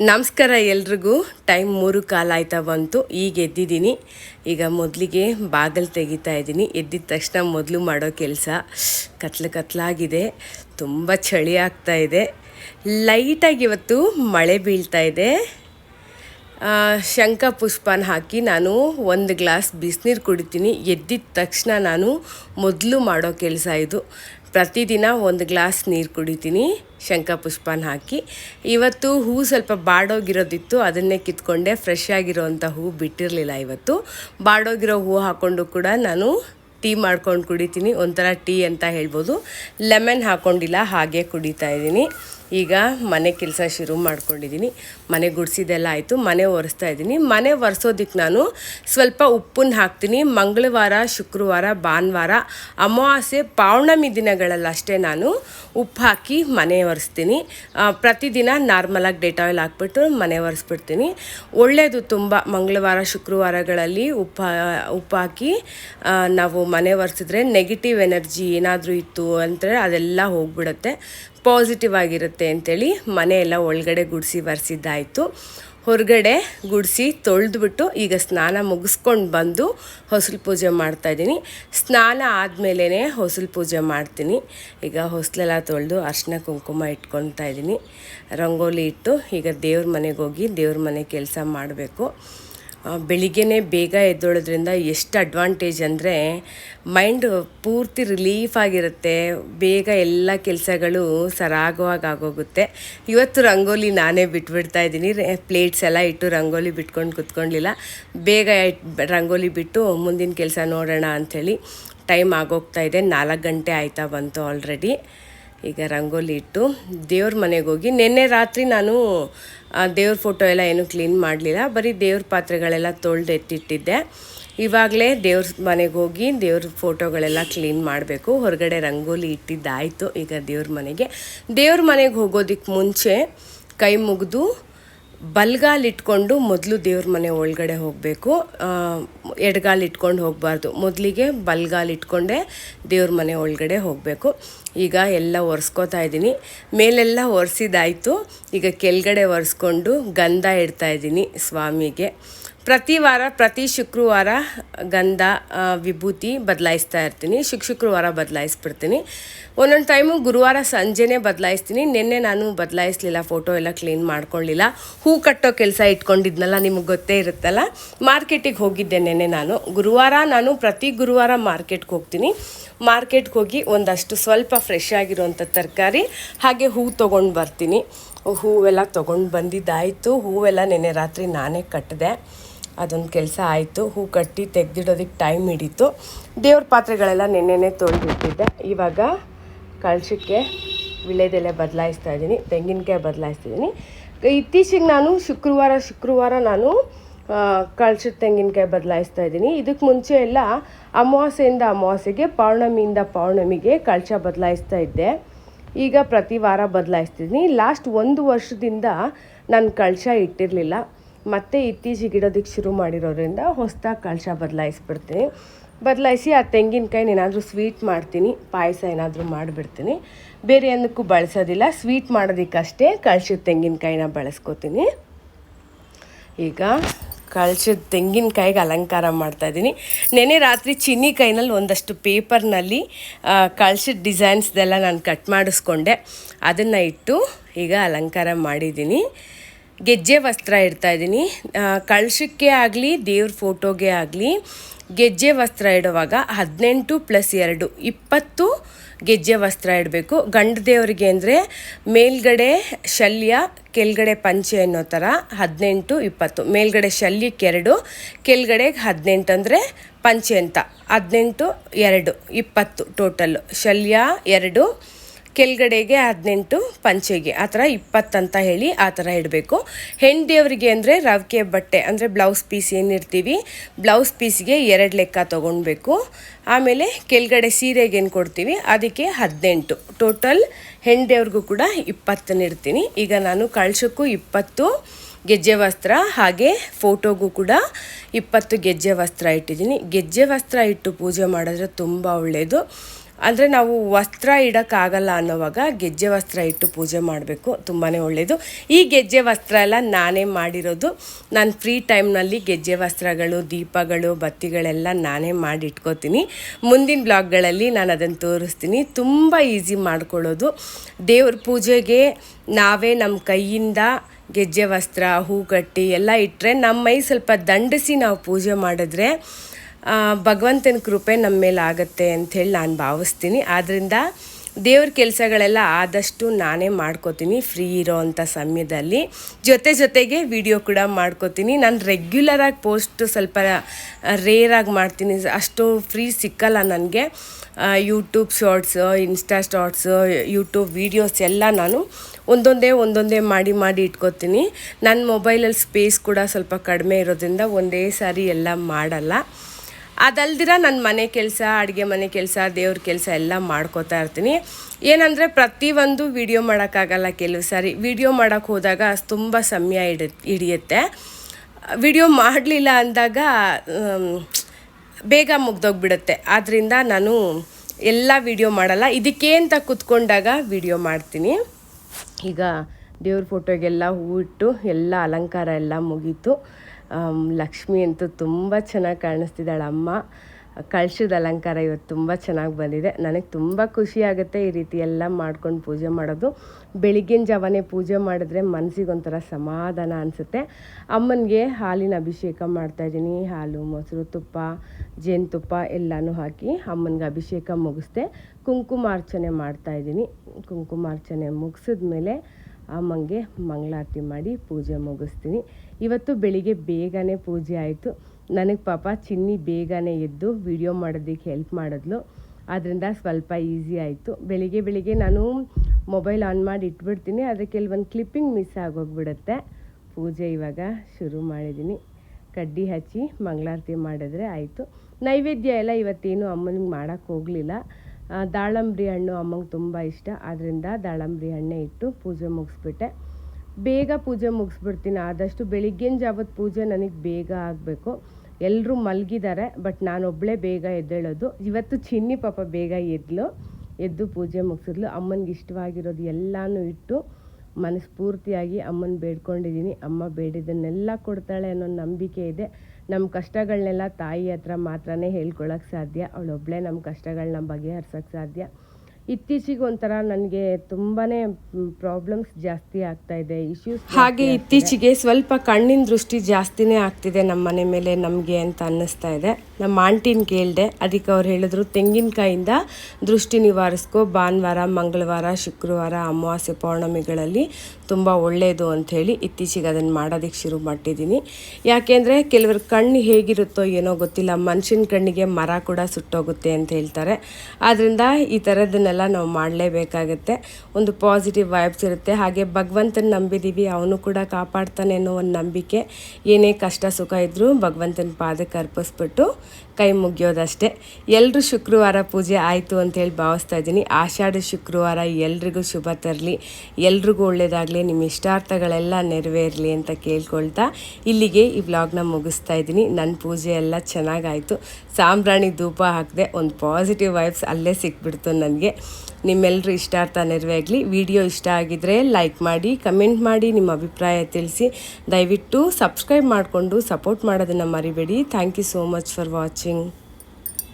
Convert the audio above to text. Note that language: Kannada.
ನಮಸ್ಕಾರ ಎಲ್ರಿಗೂ. ಟೈಮ್ ಮೂರು ಕಾಲ ಆಯ್ತಾ ಬಂತು. ಈಗ ಎದ್ದಿದ್ದೀನಿ. ಈಗ ಮೊದಲಿಗೆ ಬಾಗಿಲು ತೆಗಿತಾ ಇದ್ದೀನಿ. ಎದ್ದಿದ ತಕ್ಷಣ ಮೊದಲು ಮಾಡೋ ಕೆಲಸ ಕತ್ಲು ಕತ್ಲಾಗಿದೆ. ತುಂಬ ಚಳಿ ಆಗ್ತಾ ಇದೆ. ಲೈಟಾಗಿ ಇವತ್ತು ಮಳೆ ಬೀಳ್ತಾ ಇದೆ. ಶಂಖ ಪುಷ್ಪನ ಹಾಕಿ ನಾನು ಒಂದು ಗ್ಲಾಸ್ ಬಿಸಿನೀರು ಕುಡಿತೀನಿ. ಎದ್ದಿದ ತಕ್ಷಣ ನಾನು ಮೊದಲು ಮಾಡೋ ಕೆಲಸ ಇದು. ಪ್ರತಿದಿನ ಒಂದು ಗ್ಲಾಸ್ ನೀರು ಕುಡಿತೀನಿ, ಶಂಖ ಪುಷ್ಪನ ಹಾಕಿ. ಇವತ್ತು ಹೂ ಸ್ವಲ್ಪ ಬಾಡೋಗಿರೋದಿತ್ತು, ಅದನ್ನೇ ಕಿತ್ಕೊಂಡೆ ಫ್ರೆಶ್ ಆಗಿರೋವಂಥ ಹೂ ಬಿಟ್ಟಿರಲಿಲ್ಲ ಇವತ್ತು. ಬಾಡೋಗಿರೋ ಹೂ ಹಾಕ್ಕೊಂಡು ಕೂಡ ನಾನು ಟೀ ಮಾಡ್ಕೊಂಡು ಕುಡಿತೀನಿ, ಒಂಥರ ಟೀ ಅಂತ ಹೇಳ್ಬೋದು. ಲೆಮನ್ ಹಾಕ್ಕೊಂಡಿಲ್ಲ ಹಾಗೆ ಕುಡಿತಾ ಇದ್ದೀನಿ. ಈಗ ಮನೆ ಕೆಲಸ ಶುರು ಮಾಡ್ಕೊಂಡಿದ್ದೀನಿ. ಮನೆ ಗುಡಿಸಿದೆಲ್ಲ ಆಯಿತು, ಮನೆ ಒರೆಸ್ತಾ ಇದ್ದೀನಿ. ಮನೆ ಒರೆಸೋದಕ್ಕೆ ನಾನು ಸ್ವಲ್ಪ ಉಪ್ಪನ್ನು ಹಾಕ್ತೀನಿ. ಮಂಗಳವಾರ, ಶುಕ್ರವಾರ, ಭಾನುವಾರ, ಅಮಾವಾಸ್ಯೆ, ಪೌರ್ಣಮಿ ದಿನಗಳಲ್ಲಷ್ಟೇ ನಾನು ಉಪ್ಪು ಹಾಕಿ ಮನೆ ಒರೆಸ್ತೀನಿ. ಪ್ರತಿದಿನ ನಾರ್ಮಲಾಗಿ ಆಯಿಲ್ ಹಾಕ್ಬಿಟ್ಟು ಮನೆ ಒರೆಸ್ಬಿಡ್ತೀನಿ. ಒಳ್ಳೆಯದು ತುಂಬ ಮಂಗಳವಾರ, ಶುಕ್ರವಾರಗಳಲ್ಲಿ ಉಪ್ಪು ಉಪ್ಪು ಹಾಕಿ ನಾವು ಮನೆ ಒರೆಸಿದ್ರೆ ನೆಗೆಟಿವ್ ಎನರ್ಜಿ ಏನಾದರೂ ಇತ್ತು ಅಂದರೆ ಅದೆಲ್ಲ ಹೋಗ್ಬಿಡುತ್ತೆ. ಪಾಸಿಟಿವ್ ಆಗಿರುತ್ತೆ ಅಂತೇಳಿ ಮನೆಯೆಲ್ಲ ಒಳಗಡೆ ಗುಡಿಸಿ ಒರೆಸಿದ್ದಾಯಿತು. ಹೊರಗಡೆ ಗುಡಿಸಿ ತೊಳೆದ್ಬಿಟ್ಟು ಈಗ ಸ್ನಾನ ಮುಗಿಸ್ಕೊಂಡು ಬಂದು ಹೊಸಲು ಪೂಜೆ ಮಾಡ್ತಾಯಿದ್ದೀನಿ ಸ್ನಾನ ಆದಮೇಲೇ ಹೊಸಲು ಪೂಜೆ ಮಾಡ್ತೀನಿ. ಈಗ ಹೊಸಲೆಲ್ಲ ತೊಳೆದು ಅರ್ಶಿನ ಕುಂಕುಮ ಇಟ್ಕೊತಾ ಇದ್ದೀನಿ. ರಂಗೋಲಿ ಇಟ್ಟು ಈಗ ದೇವ್ರ ಮನೆಗೆ ಹೋಗಿ ದೇವ್ರ ಮನೆ ಕೆಲಸ ಮಾಡಬೇಕು. ಬೆಳಿಗ್ಗೆನೇ ಬೇಗ ಎದ್ದೊಳೋದ್ರಿಂದ ಎಷ್ಟು ಅಡ್ವಾಂಟೇಜ್ ಅಂದರೆ ಮೈಂಡ್ ಪೂರ್ತಿ ರಿಲೀಫ್ ಆಗಿರುತ್ತೆ. ಬೇಗ ಎಲ್ಲ ಕೆಲಸಗಳು ಸರಾಗವಾಗಿ ಆಗೋಗುತ್ತೆ. ಇವತ್ತು ರಂಗೋಲಿ ನಾನೇ ಬಿಟ್ಬಿಡ್ತಾ ಇದ್ದೀನಿ. ಪ್ಲೇಟ್ಸ್ ಎಲ್ಲ ಇಟ್ಟು ರಂಗೋಲಿ ಬಿಟ್ಕೊಂಡು ಕುತ್ಕೊಂಡಿಲ್ಲ. ಬೇಗ ರಂಗೋಲಿ ಬಿಟ್ಟು ಮುಂದಿನ ಕೆಲಸ ನೋಡೋಣ ಅಂಥೇಳಿ ಟೈಮ್ ಆಗೋಗ್ತಾ ಇದೆ. ನಾಲ್ಕು ಗಂಟೆ ಆಯಿತಾ ಬಂತು ಆಲ್ರೆಡಿ ಈಗ ರಂಗೋಲಿ ಇಟ್ಟು ದೇವ್ರ ಮನೆಗೆ ಹೋಗಿ ನಿನ್ನೆ ರಾತ್ರಿ ನಾನು ದೇವ್ರ ಫೋಟೋ ಎಲ್ಲ ಏನು ಕ್ಲೀನ್ ಮಾಡಲಿಲ್ಲ. ಬರೀ ದೇವ್ರ ಪಾತ್ರೆಗಳೆಲ್ಲ ತೊಳೆದು ಎತ್ತಿಟ್ಟಿದ್ದೆ. ಇವಾಗಲೇ ದೇವ್ರ ಮನೆಗೆ ಹೋಗಿ ದೇವ್ರ ಫೋಟೋಗಳೆಲ್ಲ ಕ್ಲೀನ್ ಮಾಡಬೇಕು. ಹೊರಗಡೆ ರಂಗೋಲಿ ಇಟ್ಟಿದ್ದಾಯಿತು ಈಗ ದೇವ್ರ ಮನೆಗೆ. ದೇವ್ರ ಮನೆಗೆ ಹೋಗೋದಕ್ಕೆ ಮುಂಚೆ ಕೈ ಮುಗಿದು ಬಲ್ಗಾಲಿಟ್ಕೊಂಡು ಮೊದಲು ದೇವ್ರ ಮನೆ ಒಳಗಡೆ ಹೋಗಬೇಕು. ಎಡಗಾಲಿಟ್ಕೊಂಡು ಹೋಗಬಾರ್ದು. ಮೊದಲಿಗೆ ಬಲ್ಗಾಲಿಟ್ಕೊಂಡೇ ದೇವ್ರ ಮನೆ ಒಳಗಡೆ ಹೋಗಬೇಕು. ಈಗ ಎಲ್ಲ ಒರೆಸ್ಕೋತಾ ಇದ್ದೀನಿ. ಮೇಲೆಲ್ಲ ಒರೆಸಿದಾಯಿತು. ಈಗ ಕೆಳಗಡೆ ಒರೆಸ್ಕೊಂಡು ಗಂಧ ಇಡ್ತಾ ಇದ್ದೀನಿ ಸ್ವಾಮಿಗೆ. ಪ್ರತಿ ವಾರ, ಪ್ರತಿ ಶುಕ್ರವಾರ ಗಂಧ ವಿಭೂತಿ ಬದಲಾಯಿಸ್ತಾ ಇರ್ತೀನಿ. ಶುಕ್ ಶುಕ್ರವಾರ ಬದಲಾಯಿಸ್ಬಿಡ್ತೀನಿ. ಒಂದೊಂದು ಟೈಮು ಗುರುವಾರ ಸಂಜೆನೇ ಬದಲಾಯಿಸ್ತೀನಿ. ನಿನ್ನೆ ನಾನು ಬದಲಾಯಿಸ್ಲಿಲ್ಲ ಫೋಟೋ ಎಲ್ಲ ಕ್ಲೀನ್ ಮಾಡ್ಕೊಳ್ಳಿಲ್ಲ. ಹೂ ಕಟ್ಟೋ ಕೆಲಸ ಇಟ್ಕೊಂಡಿದ್ನಲ್ಲ, ನಿಮಗೆ ಗೊತ್ತೇ ಇರುತ್ತಲ್ಲ? ಮಾರ್ಕೆಟಿಗೆ ಹೋಗಿದ್ದೆ ನೆನ್ನೆ ನಾನು. ಗುರುವಾರ ನಾನು ಪ್ರತಿ ಗುರುವಾರ ಮಾರ್ಕೆಟ್ಗೆ ಹೋಗ್ತೀನಿ. ಮಾರ್ಕೆಟ್ಗೆ ಹೋಗಿ ಒಂದಷ್ಟು ಸ್ವಲ್ಪ ಫ್ರೆಶ್ ಆಗಿರೋಂಥ ತರಕಾರಿ. ಹಾಗೆ ಹೂ ತೊಗೊಂಡು ಬರ್ತೀನಿ. ಹೂವೆಲ್ಲ ತೊಗೊಂಡು ಬಂದಿದ್ದಾಯಿತು. ಹೂವೆಲ್ಲ ನೆನ್ನೆ ರಾತ್ರಿ ನಾನೇ ಕಟ್ಟಿದೆ ಅದೊಂದು ಕೆಲಸ ಆಯಿತು. ಹೂ ಕಟ್ಟಿ ತೆಗೆದಿಡೋದಕ್ಕೆ ಟೈಮ್ ಹಿಡಿತು. ದೇವ್ರ ಪಾತ್ರೆಗಳೆಲ್ಲ ನೆನ್ನೆನೇ ತೊಳೆದಿಟ್ಟಿದ್ದೆ. ಇವಾಗ ಕಳಶಕ್ಕೆ ವಿಳೆದೆಲೆ ಬದಲಾಯಿಸ್ತಾ ಇದ್ದೀನಿ. ತೆಂಗಿನಕಾಯಿ ಬದಲಾಯಿಸ್ತಾ ಇದ್ದೀನಿ. ಇತ್ತೀಚೆಗೆ ನಾನು ಶುಕ್ರವಾರ ಶುಕ್ರವಾರ ನಾನು ಆ, ಕಳಶದ ತೆಂಗಿನಕಾಯಿ ಬದಲಾಯಿಸ್ತಾ ಇದ್ದೀನಿ. ಇದಕ್ಕೆ ಮುಂಚೆ ಎಲ್ಲ ಅಮಾವಾಸ್ಯೆಯಿಂದ ಅಮಾವಾಸ್ಯೆಗೆ ಪೌರ್ಣಮಿಯಿಂದ ಪೌರ್ಣಮಿಗೆ ಕಳಶ ಬದಲಾಯಿಸ್ತಾ ಇದ್ದೆ. ಈಗ ಪ್ರತಿ ವಾರ ಬದಲಾಯಿಸ್ತಿದ್ದೀನಿ ಲಾಸ್ಟ್ ಒಂದು ವರ್ಷದಿಂದ ನಾನು ಕಳಶ ಇಟ್ಟಿರಲಿಲ್ಲ. ಮತ್ತೆ ಇತ್ತೀಚೆಗೆ ಇಡೋದಕ್ಕೆ ಶುರು ಮಾಡಿರೋದ್ರಿಂದ ಹೊಸ್ದಾಗಿ ಕಳಶ ಬದಲಾಯಿಸ್ಬಿಡ್ತೀನಿ. ಬದಲಾಯಿಸಿ ಆ ತೆಂಗಿನಕಾಯಿನ ಏನಾದರೂ ಸ್ವೀಟ್ ಮಾಡ್ತೀನಿ. ಪಾಯಸ ಏನಾದರೂ ಮಾಡಿಬಿಡ್ತೀನಿ. ಬೇರೆ ಏನಕ್ಕೂ ಬಳಸೋದಿಲ್ಲ. ಸ್ವೀಟ್ ಮಾಡೋದಕ್ಕಷ್ಟೇ ಕಳಶದ ತೆಂಗಿನಕಾಯಿನ ಬಳಸ್ಕೋತೀನಿ. ಈಗ ಕಳ್ಸಿದ ತೆಂಗಿನಕಾಯಿಗೆ ಅಲಂಕಾರ ಮಾಡ್ತಾ ಇದ್ದೀನಿ. ನೆನೆ ರಾತ್ರಿ ಚಿನ್ನಿ ಕೈನಲ್ಲಿ ಒಂದಷ್ಟು ಪೇಪರ್ನಲ್ಲಿ ಕಳ್ಸಿದ ಡಿಸೈನ್ಸ್ದೆಲ್ಲ ನಾನು ಕಟ್ ಮಾಡಿಸ್ಕೊಂಡೆ. ಅದನ್ನು ಇಟ್ಟು ಈಗ ಅಲಂಕಾರ ಮಾಡಿದ್ದೀನಿ. ಗೆಜ್ಜೆ ವಸ್ತ್ರ ಇಡ್ತಾ ಇದ್ದೀನಿ. ಕಳಶಕ್ಕೆ ಆಗಲಿ, ದೇವ್ರ ಫೋಟೋಗೆ ಆಗಲಿ ಗೆಜ್ಜೆ ವಸ್ತ್ರ ಇಡುವಾಗ ಹದಿನೆಂಟು ಪ್ಲಸ್ ಎರಡು. ಇಪ್ಪತ್ತು ಗೆಜ್ಜೆ ವಸ್ತ್ರ ಇಡಬೇಕು. ಗಂಡ ದೇವರಿಗೆ ಅಂದರೆ ಮೇಲ್ಗಡೆ ಶಲ್ಯ, ಕೆಳಗಡೆ ಪಂಚೆ ಅನ್ನೋ ಥರ ಹದಿನೆಂಟು, ಇಪ್ಪತ್ತು. ಮೇಲ್ಗಡೆ ಶಲ್ಯಕ್ಕೆ ಎರಡು ಕೆಳಗಡೆಗೆ ಹದಿನೆಂಟು ಅಂದರೆ ಪಂಚೆ ಅಂತ. ಹದಿನೆಂಟು, ಎರಡು, ಇಪ್ಪತ್ತು ಟೋಟಲ್ಲು ಶಲ್ಯ, ಎರಡು ಕೆಳಗಡೆಗೆ ಹದಿನೆಂಟು, ಪಂಚೆಗೆ. ಆ ಥರ ಇಪ್ಪತ್ತಂತ ಹೇಳಿ ಆ ಥರ ಇಡಬೇಕು. ಹೆಂಡಿಯವರಿಗೆ ಅಂದರೆ ರವಿಕೆ ಬಟ್ಟೆ, ಅಂದರೆ ಬ್ಲೌಸ್ ಪೀಸ್ ಏನಿರ್ತೀವಿ, ಬ್ಲೌಸ್ ಪೀಸ್ಗೆ ಎರಡು ಲೆಕ್ಕ ತೊಗೊಳ್ಬೇಕು ಆಮೇಲೆ ಕೆಳಗಡೆ ಸೀರೆಗೇನು ಕೊಡ್ತೀವಿ, ಅದಕ್ಕೆ ಹದಿನೆಂಟು. ಟೋಟಲ್ ಹೆಂಡಿಯವ್ರಿಗೂ ಕೂಡ ಇಪ್ಪತ್ತನ್ನ ಇಡ್ತೀನಿ. ಈಗ ನಾನು ಕಳ್ಸೋಕ್ಕೂ ಇಪ್ಪತ್ತು ಗೆಜ್ಜೆ ವಸ್ತ್ರ, ಹಾಗೆ ಫೋಟೋಗೂ ಕೂಡ ಇಪ್ಪತ್ತು ಗೆಜ್ಜೆ ವಸ್ತ್ರ ಇಟ್ಟಿದ್ದೀನಿ. ಗೆಜ್ಜೆ ವಸ್ತ್ರ ಇಟ್ಟು ಪೂಜೆ ಮಾಡಿದ್ರೆ ತುಂಬ ಒಳ್ಳೆಯದು ಅಂದರೆ ನಾವು ವಸ್ತ್ರ ಇಡೋಕ್ಕಾಗಲ್ಲ ಅನ್ನೋವಾಗ ಗೆಜ್ಜೆ ವಸ್ತ್ರ ಇಟ್ಟು ಪೂಜೆ ಮಾಡಬೇಕು ತುಂಬಾ ಒಳ್ಳೆಯದು ಈ ಗೆಜ್ಜೆ ವಸ್ತ್ರ ಎಲ್ಲ ನಾನೇ ಮಾಡಿರೋದು. ನಾನು ಫ್ರೀ ಟೈಮ್ನಲ್ಲಿ ಗೆಜ್ಜೆ ವಸ್ತ್ರಗಳು, ದೀಪಗಳು, ಬತ್ತಿಗಳೆಲ್ಲ ನಾನೇ ಮಾಡಿ ಇಟ್ಕೋತೀನಿ ಮುಂದಿನ ಬ್ಲಾಗ್ಗಳಲ್ಲಿ ನಾನು ಅದನ್ನು ತೋರಿಸ್ತೀನಿ. ತುಂಬ ಈಸಿ ಮಾಡ್ಕೊಳ್ಳೋದು. ದೇವ್ರ ಪೂಜೆಗೆ ನಾವೇ ನಮ್ಮ ಕೈಯಿಂದ ಗೆಜ್ಜೆ ವಸ್ತ್ರ, ಹೂಗಟ್ಟಿ ಎಲ್ಲ ಇಟ್ಟರೆ ನಮ್ಮ ಮೈ ಸ್ವಲ್ಪ ದಂಡಿಸಿ ನಾವು ಪೂಜೆ ಮಾಡಿದ್ರೆ ಭಗವಂತನ ಕೃಪೆ ನಮ್ಮ ಮೇಲೆ ಆಗುತ್ತೆ ಅಂಥೇಳಿ ನಾನು ಭಾವಿಸ್ತೀನಿ. ಆದ್ದರಿಂದ ದೇವ್ರ ಕೆಲಸಗಳೆಲ್ಲ ಆದಷ್ಟು ನಾನೇ ಮಾಡ್ಕೋತೀನಿ. ಫ್ರೀ ಇರೋ ಅಂಥ ಸಮಯದಲ್ಲಿ. ಜೊತೆ ಜೊತೆಗೆ ವಿಡಿಯೋ ಕೂಡ ಮಾಡ್ಕೋತೀನಿ. ನಾನು ರೆಗ್ಯುಲರಾಗಿ ಪೋಸ್ಟ್ ಸ್ವಲ್ಪ ರೇರಾಗಿ ಮಾಡ್ತೀನಿ. ಅಷ್ಟು ಫ್ರೀ ಸಿಕ್ಕಲ್ಲ ನನಗೆ. YouTube shorts Insta shorts YouTube videos ಎಲ್ಲ ನಾನು ಒಂದೊಂದೇ ಒಂದೊಂದೇ ಮಾಡಿ ಮಾಡಿ ಇಟ್ಕೋತೀನಿ. ನನ್ನ ಮೊಬೈಲಲ್ಲಿ ಸ್ಪೇಸ್ ಕೂಡ ಸ್ವಲ್ಪ ಕಡಿಮೆ ಇರೋದ್ರಿಂದ ಒಂದೇ ಸಾರಿ ಎಲ್ಲ ಮಾಡಲ್ಲ. ಅದಲ್ದಿರ ನನ್ನ ಮನೆ ಕೆಲಸ, ಅಡುಗೆ ಮನೆ ಕೆಲಸ, ದೇವ್ರ ಕೆಲಸ ಎಲ್ಲ ಮಾಡ್ಕೋತಾ ಇರ್ತೀನಿ. ಏನಂದರೆ ಪ್ರತಿಯೊಂದು ವಿಡಿಯೋ ಮಾಡೋಕ್ಕಾಗಲ್ಲ ಕೆಲವು ಸಾರಿ. ವಿಡಿಯೋ ಮಾಡೋಕ್ಕೆ ಹೋದಾಗ ತುಂಬ ಸಮಯ ಹಿಡಿ, ಹಿಡಿಯುತ್ತೆ. ವಿಡಿಯೋ ಮಾಡಲಿಲ್ಲ ಅಂದಾಗ ಬೇಗ ಮುಗ್ದೋಗ್ಬಿಡುತ್ತೆ. ಆದ್ದರಿಂದ ನಾನು ಎಲ್ಲ ವಿಡಿಯೋ ಮಾಡಲ್ಲ. ಇದಕ್ಕೆ ಅಂತ ಕುತ್ಕೊಂಡಾಗ ವಿಡಿಯೋ ಮಾಡ್ತೀನಿ. ಈಗ ದೇವ್ರ ಫೋಟೋಗೆಲ್ಲ ಹೂ ಇಟ್ಟು ಎಲ್ಲ ಅಲಂಕಾರ ಎಲ್ಲ ಮುಗೀತು. ಲಕ್ಷ್ಮಿ ಅಂತೂ ತುಂಬ ಚೆನ್ನಾಗಿ ಕಾಣಿಸ್ತಿದ್ದಾಳೆ ಅಮ್ಮ. ಕಳಶದ ಅಲಂಕಾರ ಇವತ್ತು ತುಂಬ ಚೆನ್ನಾಗಿ ಬಂದಿದೆ. ನನಗೆ ತುಂಬ ಖುಷಿ ಆಗುತ್ತೆ ಈ ರೀತಿ ಎಲ್ಲ ಮಾಡ್ಕೊಂಡು ಪೂಜೆ ಮಾಡೋದು. ಬೆಳಿಗ್ಗಿನ ಜಾವನೇ ಪೂಜೆ ಮಾಡಿದ್ರೆ ಮನಸ್ಸಿಗೆ ಒಂಥರ ಸಮಾಧಾನ ಅನಿಸುತ್ತೆ. ಅಮ್ಮನಿಗೆ ಹಾಲಿನ ಅಭಿಷೇಕ ಮಾಡ್ತಾಯಿದ್ದೀನಿ ಹಾಲು, ಮೊಸರು, ತುಪ್ಪ, ಜೇನುತುಪ್ಪ ಎಲ್ಲನೂ ಹಾಕಿ ಅಮ್ಮನಿಗೆ ಅಭಿಷೇಕ ಮುಗಿಸ್ದೆ ಕುಂಕುಮಾರ್ಚನೆ ಮಾಡ್ತಾಯಿದ್ದೀನಿ ಕುಂಕುಮಾರ್ಚನೆ ಮುಗಿಸಿದ್ಮೇಲೆ ಅಮ್ಮಂಗೆ ಮಂಗಳಾರತಿ ಮಾಡಿ ಪೂಜೆ ಮುಗಿಸ್ತೀನಿ. ಇವತ್ತು ಬೆಳಿಗ್ಗೆ ಬೇಗನೆ ಪೂಜೆ ಆಯಿತು. ನನಗೆ ಪಾಪ ಚಿನ್ನಿ ಬೇಗನೆ ಎದ್ದು ವಿಡಿಯೋ ಮಾಡೋದಕ್ಕೆ ಹೆಲ್ಪ್ ಮಾಡಿದ್ಲು. ಆದ್ದರಿಂದ ಸ್ವಲ್ಪ ಈಸಿ ಆಯಿತು. ಬೆಳಿಗ್ಗೆ ಬೆಳಿಗ್ಗೆ ನಾನು ಮೊಬೈಲ್ ಆನ್ ಮಾಡಿ ಇಟ್ಬಿಡ್ತೀನಿ. ಆದರೆ ಕೆಲವೊಂದು ಕ್ಲಿಪ್ಪಿಂಗ್ ಮಿಸ್ ಆಗೋಗ್ಬಿಡುತ್ತೆ. ಪೂಜೆ ಇವಾಗ ಶುರು ಮಾಡಿದ್ದೀನಿ ಕಡ್ಡಿ ಹಚ್ಚಿ ಮಂಗಳಾರತಿ ಮಾಡಿದ್ರೆ ಆಯಿತು. ನೈವೇದ್ಯ ಎಲ್ಲ ಇವತ್ತೇನು ಅಮ್ಮನಿಗೆ ಮಾಡೋಕ್ಕೆ ಹೋಗಲಿಲ್ಲ. ದಾಳಂಬ್ರಿ ಹಣ್ಣು ಅಮ್ಮಂಗೆ ತುಂಬ ಇಷ್ಟ. ಆದ್ದರಿಂದ ದಾಳಂಬ್ರಿ ಹಣ್ಣೆ ಇಟ್ಟು ಪೂಜೆ ಮುಗಿಸ್ಬಿಟ್ಟೆ. ಬೇಗ ಪೂಜೆ ಮುಗಿಸ್ಬಿಡ್ತೀನಿ. ಆದಷ್ಟು ಬೆಳಿಗ್ಗಿನ ಜಾವದ ಪೂಜೆ ನನಗೆ ಬೇಗ ಆಗಬೇಕು. ಎಲ್ಲರೂ ಮಲಗಿದ್ದಾರೆ ಬಟ್ ನಾನೊಬ್ಬಳೇ ಬೇಗ ಎದ್ದೇಳೋದು. ಇವತ್ತು ಚಿನ್ನಿ ಪಾಪ ಬೇಗ ಎದ್ಲು, ಎದ್ದು ಪೂಜೆ ಮುಗಿಸಿದ್ಲು. ಅಮ್ಮನಿಗೆ ಇಷ್ಟವಾಗಿರೋದು ಎಲ್ಲನೂ ಇಟ್ಟು ಮನಸ್ಫೂರ್ತಿಯಾಗಿ ಅಮ್ಮನ ಬೇಡ್ಕೊಂಡಿದ್ದೀನಿ ಅಮ್ಮ ಬೇಡಿದ್ದನ್ನೆಲ್ಲ ಕೊಡ್ತಾಳೆ ಅನ್ನೋ ನಂಬಿಕೆ ಇದೆ. ನಮ್ಮ ಕಷ್ಟಗಳನ್ನೆಲ್ಲ ತಾಯಿ ಹತ್ರ ಮಾತ್ರನೇ ಹೇಳ್ಕೊಳಕ್ಕೆ ಸಾಧ್ಯ. ಅವಳೊಬ್ಬಳೇ ನಮ್ಮ ಕಷ್ಟಗಳನ್ನ ಬಗೆಹರ್ಸೋಕ್ಕೆ ಸಾಧ್ಯ. ಇತ್ತೀಚೆಗೆ ಒಂಥರ ನನಗೆ ತುಂಬಾ ಪ್ರಾಬ್ಲಮ್ಸ್ ಜಾಸ್ತಿ ಆಗ್ತಾ ಇದೆ ಇಶ್ಯೂಸ್ ಹಾಗೆ ಇತ್ತೀಚೆಗೆ ಸ್ವಲ್ಪ ಕಣ್ಣಿನ ದೃಷ್ಟಿ ಜಾಸ್ತಿನೇ ಆಗ್ತಿದೆ ನಮ್ಮ ಮನೆ ಮೇಲೆ ನಮಗೆ ಅಂತ ಅನ್ನಿಸ್ತಾ ಇದೆ. ನಮ್ಮ ಆಂಟಿನ ಕೇಳಿದೆ ಅದಕ್ಕೆ ಅವ್ರು ಹೇಳಿದ್ರು ತೆಂಗಿನಕಾಯಿಂದ ದೃಷ್ಟಿ ನಿವಾರಿಸ್ಕೋ ಭಾನುವಾರ ಮಂಗಳವಾರ ಶುಕ್ರವಾರ ಅಮಾವಾಸ್ಯೆ ಪೌರ್ಣಮಿಗಳಲ್ಲಿ ತುಂಬ ಒಳ್ಳೆಯದು ಅಂಥೇಳಿ ಇತ್ತೀಚೆಗೆ ಅದನ್ನು ಮಾಡೋದಕ್ಕೆ ಶುರು ಮಾಡಿದ್ದೀನಿ ಯಾಕೆಂದರೆ ಕೆಲವರು ಕಣ್ಣು ಹೇಗಿರುತ್ತೋ ಏನೋ ಗೊತ್ತಿಲ್ಲ ಮನುಷ್ಯನ ಕಣ್ಣಿಗೆ ಮರ ಕೂಡ ಸುಟ್ಟೋಗುತ್ತೆ ಅಂತ ಹೇಳ್ತಾರೆ. ಆದ್ದರಿಂದ ಈ ಥರದನ್ನೆಲ್ಲ ನಾವು ಮಾಡಲೇಬೇಕಾಗತ್ತೆ. ಒಂದು ಪಾಸಿಟಿವ್ ವೈಬ್ಸ್ ಇರುತ್ತೆ. ಹಾಗೆ ಭಗವಂತನ ನಂಬಿದ್ದೀವಿ ಅವನು ಕೂಡ ಕಾಪಾಡ್ತಾನೆ ಅನ್ನೋ ಒಂದು ನಂಬಿಕೆ. ಏನೇ ಕಷ್ಟ ಸುಖ ಇದ್ದರೂ ಭಗವಂತನ ಪಾದಕ್ಕೆ ಅರ್ಪಿಸ್ಬಿಟ್ಟು ಕೈ ಮುಗಿಯೋದಷ್ಟೇ. ಎಲ್ಲರೂ ಶುಕ್ರವಾರ ಪೂಜೆ ಆಯಿತು ಅಂತೇಳಿ ಭಾವಿಸ್ತಾ ಇದ್ದೀನಿ. ಆಷಾಢ ಶುಕ್ರವಾರ ಎಲ್ರಿಗೂ ಶುಭ ತರಲಿ. ಎಲ್ರಿಗೂ ಒಳ್ಳೆಯದಾಗಲಿ ನಿಮ್ಮ ಇಷ್ಟಾರ್ಥಗಳೆಲ್ಲ ನೆರವೇರಲಿ ಅಂತ ಕೇಳ್ಕೊಳ್ತಾ ಇಲ್ಲಿಗೆ ಈ ವ್ಲಾಗ್ನ ಮುಗಿಸ್ತಾ ಇದ್ದೀನಿ. ನನ್ನ ಪೂಜೆ ಎಲ್ಲ ಚೆನ್ನಾಗಾಯಿತು. ಸಾಂಬ್ರಾಣಿ ಧೂಪ ಹಾಕಿದೆ ಒಂದು ಪಾಸಿಟಿವ್ ವೈಬ್ಸ್ ಅಲ್ಲೇ ಸಿಕ್ಬಿಡ್ತು ನನಗೆ. ನಿಮ್ಮೆಲ್ಲರೂ ಇಷ್ಟಾರ್ಥ ಆಗಲಿ, ವಿಡಿಯೋ ಇಷ್ಟ ಆಗಿದ್ರೆ ಲೈಕ್ ಮಾಡಿ ಕಮೆಂಟ್ ಮಾಡಿ, ನಿಮ್ಮ ಅಭಿಪ್ರಾಯ ತಿಳಿಸಿ. ದಯವಿಟ್ಟು ಸಬ್ಸ್ಕ್ರೈಬ್ ಮಾಡಿಕೊಂಡು ಸಪೋರ್ಟ್ ಮಾಡೋದನ್ನು ಮರಿಬೇಡಿ. Thank you so much for watching